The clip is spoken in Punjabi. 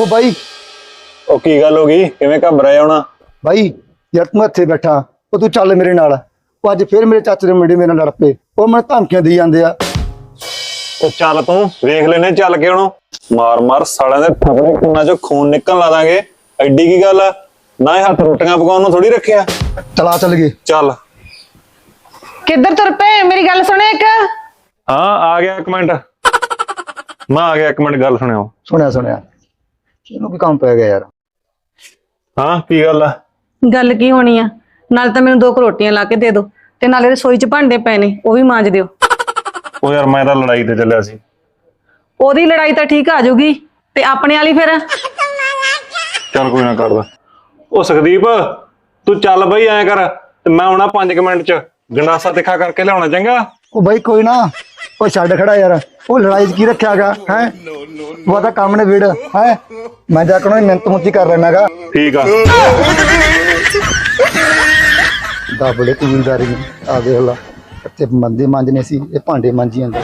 ਉਹ ਬਾਈ। ਉਹ ਕੀ ਗੱਲ ਹੋ ਗਈ? ਕਿਵੇਂ ਘਬਰਾਇਆ ਹੋਣਾ? ਬਾਈ ਯਾਰ ਤੂੰ ਇੱਥੇ ਬੈਠਾ। ਉਹ ਤੂੰ ਚੱਲ ਮੇਰੇ ਨਾਲ। ਉਹ ਅੱਜ ਫਿਰ ਮੇਰੇ ਚਾਚੇ ਦੇ ਮੁੰਡੇ ਮੇਰੇ ਨਾਲ ਲੜ ਪਏ। ਉਹ ਮੈਨੂੰ ਧਮਕੀਆਂ ਦੇਈ ਜਾਂਦੇ ਆ। ਉਹ ਚੱਲ ਤੂੰ ਵੇਖ ਲੈਨੇ ਚੱਲ ਕੇ ਉਹਨੂੰ। ਮਾਰ ਮਾਰ ਸਾਲਿਆਂ ਦੇ ਥਪੜੇ ਕੰਨਾਂ ਚੋਂ ਖੂਨ ਨਿਕਲਣ ਲਾ ਦਾਂਗੇ। ਐਡੀ ਕੀ ਗੱਲ ਆ? ਨਾ ਇਹ ਹੱਥ ਰੋਟੀਆਂ ਪਕਾਉਣ ਨੂੰ ਥੋੜੀ ਰੱਖਿਆ। ਚਲਾ ਚੱਲ ਗਏ। ਚੱਲ। ਕਿੱਧਰ ਤੁਰ ਪਏ? ਮੇਰੀ ਗੱਲ ਸੁਣੇ ਇੱਕ। ਹਾਂ ਆ ਗਿਆ ਇੱਕ ਮਿੰਟ। ਮੈਂ ਆ ਗਿਆ ਇੱਕ ਮਿੰਟ ਗੱਲ ਸੁਣਿਓ। ਸੁਣਿਆ ਸੁਣਿਆ। ਇਹਨੂੰ ਕੀ ਕੰਮ ਪੈ ਗਿਆ ਯਾਰ? ਹਾਂ ਕੀ ਗੱਲ ਆ? ਗੱਲ ਕੀ ਹੋਣੀ ਆ? ਨਾਲ ਤਾਂ ਮੈਨੂੰ ਦੋ ਕੁ ਰੋਟੀਆਂ ਲਾ ਕੇ ਦੇ ਦਿਓ ਤੇ ਨਾਲੇ ਰਸੋਈ 'ਚ ਭਾਂਡੇ ਪਏ ਨੇ ਉਹ ਵੀ ਮਾਂਜ ਦਿਓ। ਉਹ ਯਾਰ ਮੈਂ ਤਾਂ ਲੜਾਈ ਤੇ ਚੱਲਿਆ ਸੀ। ਉਹਦੀ ਲੜਾਈ ਤਾਂ ਠੀਕ ਆ ਜਾਊਗੀ ਤੇ ਆਪਣੇ ਵਾਲੀ ਫਿਰ? ਚੱਲ ਕੋਈ ਨਾ ਕਰਦਾ। ਉਹ ਸੁਖਦੀਪ ਤੂੰ ਚੱਲ ਬਈ ਐਂ ਕਰ ਤੇ ਮੈਂ ਆਉਣਾ 5 ਮਿੰਟ ਚ। ਗੰਡਾਸਾ ਤਿੱਖਾ ਕਰਕੇ ਲਿਆਉਣਾ ਚੰਗਾ? ਉਹ ਬਾਈ ਕੋਈ ਨਾ ਉਹ ਛੱਡ ਖੜਾ ਯਾਰ ਉਹ ਲੜਾਈ 'ਚ ਕੀ ਰੱਖਿਆਗਾ ਹੈ? ਉਹ ਤਾਂ ਕੰਮ ਨੇ ਵੀੜ। ਹੈ? ਮੈਂ ਜਾ ਕੇ ਉਹਨਾਂ ਦੀ ਮਿਹਨਤ ਮੁੱਤੀ ਕਰ ਲੈਣਾਗਾ ਠੀਕ ਆ। ਦਾਬਲੇ ਨੂੰ। ਆ ਦੇਖ ਲਾ ਇੱਥੇ ਮੰਦੇ ਮਾਂਜਨੇ ਸੀ ਇਹ ਭਾਂਡੇ ਮਾਂਜੀ ਜਾਂਦੇ